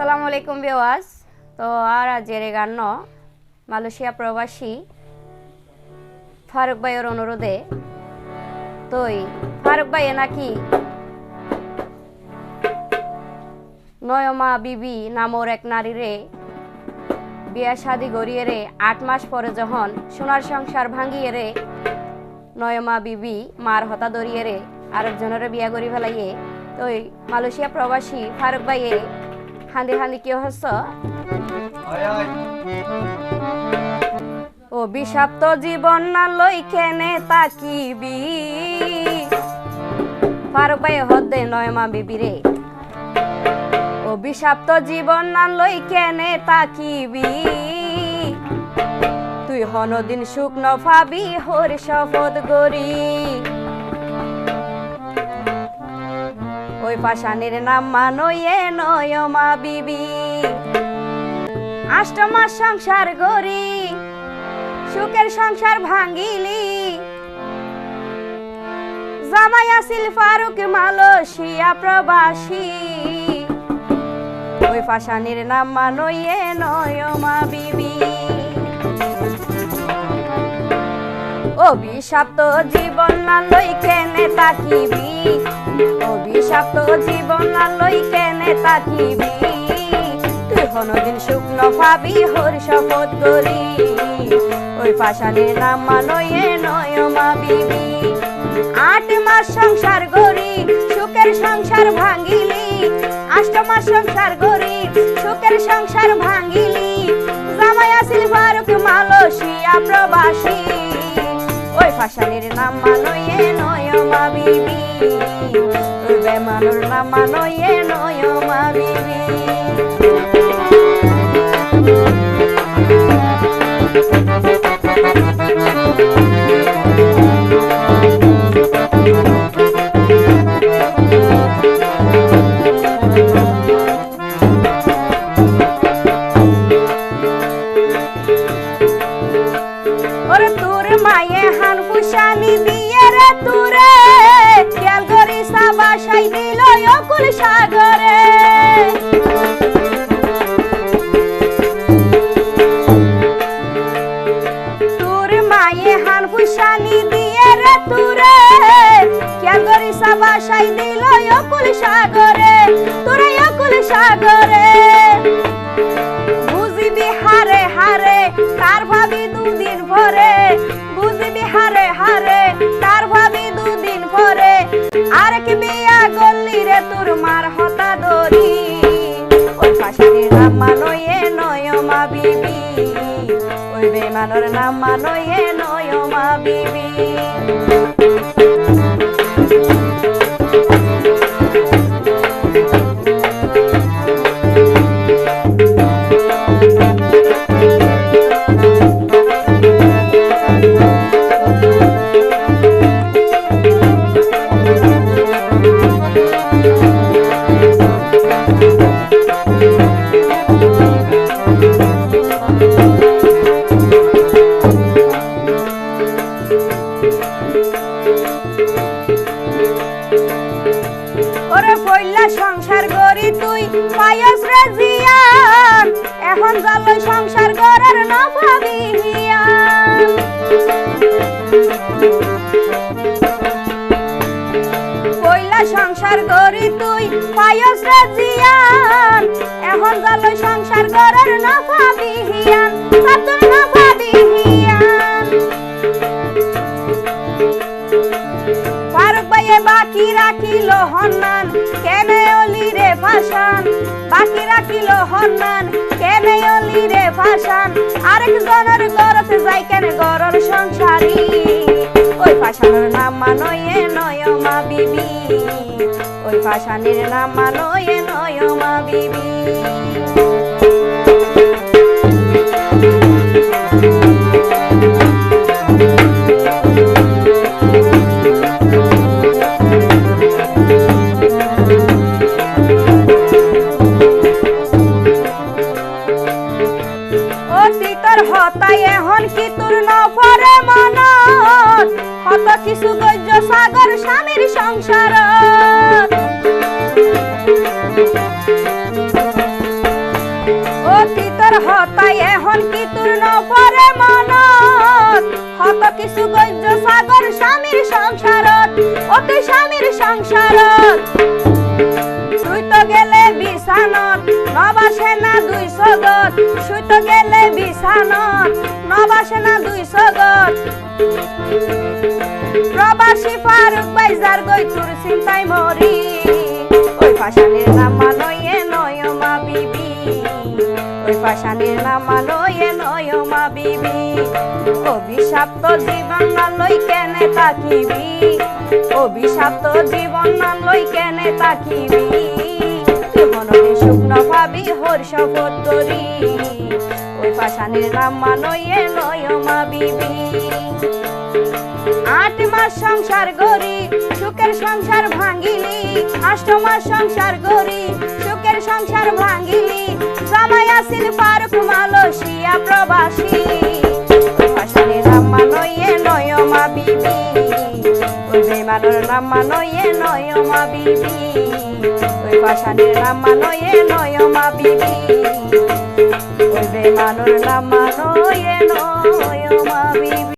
আসসালামু আলাইকুম বিওয়াজ তো আর আজের গান মালয়েশিয়া প্রবাসী ফারুক ভাইয়ের অনুরোধে। তই, ফারুক ভাইয়ে নাকি নয়মা বিবি নামর এক নারীরে বিয়া শাদি গড়িয়ে রে, আট মাস পরে যখন সোনার সংসার ভাঙিয়ে রে, নয়মা বিবি মার হতা দরিয়ে রে আরেকজনের বিয়া গড়ি ফেলাইয়ে। তো ওই মালয়েশিয়া প্রবাসী ফারুক ভাইয়ে হান্দি হান্দি কি হস? ও বিষাক্ত জীবন না লই কেনে তাকিবি। ফারুক ভাই হদ্দে নয়মা বিবি রে। ও বিষাক্ত জীবন না লই কেনে তাকিবি। তুই হনদিন শুকনো ফাবি হর শপথ গরি ওই পাশানের নাম মানয়ে নয়মা বিবি। আষ্ট মাস সংসার গরি সুখের সংসার ভাঙ্গিলি। জামাই আসিল ফারুক মালয়েশিয়া প্রবাসী। ওই পাশানির নাম মানয়ে নয়মা বিবি। অভিশাপ্ত জীবন না লই কেনে তাকিবি অভিশাপ্ত জীবন না লই কেনে তাকিবি তুই কোনদিন শুকনো পাবি হর শপথ করি। ওই পাশানের নাম মানয়ে নয়মা বিবি আট মাস সংসার গরি সুখের সংসার ভাঙিলি। আষ্ট মাস সংসার গরি সুখের সংসার ভাঙিলি। জামাই আসিল ফারুক মালয়েশিয়া প্রবাসী। ওই ফাশানির নাম মানয়ে নয়মা বিবি। ওই বেমানুর নাম মানয়ে নয়মা বিবি। ওরে তোর মায়ে হান ফুসানি দিয়ে রে তুরে, খেয়াল করি সাবাসাই দিল অকুল সাগরে। তোর মায়ে হান ফুসানি দিয়ে রে তুরে, খেয়াল করি সাবাসাই দিল অকুল সাগরে তোরে অকুল সাগরে। রে তোর মার হতা দরি ওই পাশানির নাম মানয়ে নয়মা বিবি। ওই বেমানোর নাম মানয়ে নয়মা বিবি। সংসার করার না হিয়ান পয়লা সংসার গরি তুই, পায়স রাজিয়ান। এখন সংসার না পাবি সাতুর না পাবি ভাইয়ে বাকি রাখিল হন্নান কেনে অলি রে ভাষান বাকি রাখিল হন্নান কেনে অলি রে ভাষান আরেকজনের গরতে যাই কেনে গরর সংসারী? ওই ভাষানের নাম মানয়ে নয়মা বিবি। ওই ভাষানের নাম মানয়ে নয়মা বিবি। কিছু গজ্য সাগর স্বামীর সংসার। হতাই, এখন কি তোর নপরে মনত? হত কিছু গজ্য সাগর স্বামীর সংসারত ও স্বামীর সংসারত তুই তো গেলে বিছানত, নবাসে না দুই সগত? তো গেলে বিছানত, নবাসে না দুই সগত? চিন্তায় মরি ওই পাশানের নাম মানয়ে নয় মা বিবি। ওই পাশানের নাম মানয়ে নয় মা বিবি। অভিশাপ্ত জীবন না লই কেনে তাকিবি। অভিশাপ্ত জীবন না লই কেনে তাকিবি। মনরে শুকনো ভাবি, হর করি। ওই পাশানের নাম মানয়ে নয় মা বিবি। সংসার গরি সুখের সংসার ভাঙিলি আষ্ট মাস সংসার গরি সুখের সংসার ভাঙিলি জামাই আসিল ফারুক মালয়েশিয়া প্রবাসী। ভাষানি নাম নয় মা বিবি। ওই বেমানোর নাম মানয়ে নয় মা বিবি। ওই নাম নয় মা বিবি। নাম